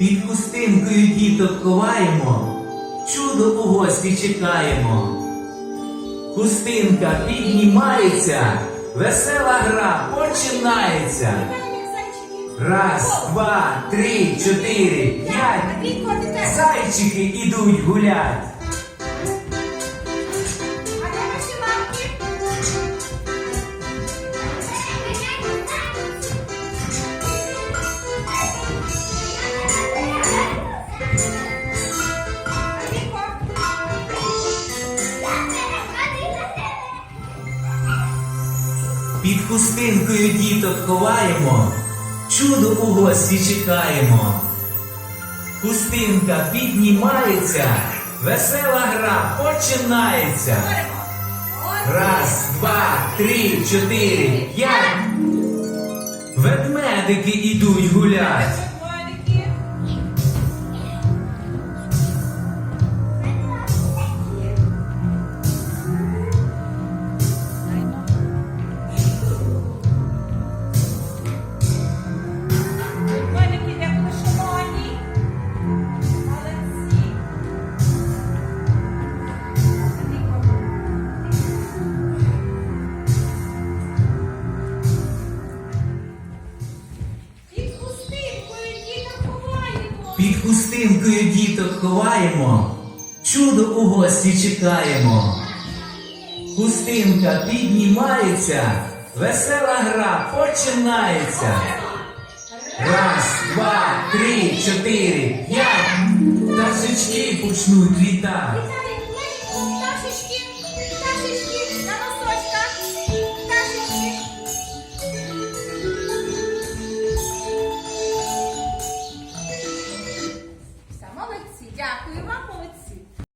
Під хустинкою діток ховаємо, чудо у гості чекаємо. Хустинка піднімається, весела гра починається. Раз, два, три, чотири, п'ять. Зайчики ідуть гулять. Під хустинкою діток ховаємо, чудо у гості чекаємо. Хустинка піднімається, весела гра починається. Раз, два, три, чотири, п'ять. Ведмедики ідуть гулять. під хустинкою діток ховаємо, чудо у гості чекаємо. Хустинка піднімається, весела гра починається. Раз, два, три, чотири, п'ять. Пташечки почнуть літати. Пташечки, пташечки.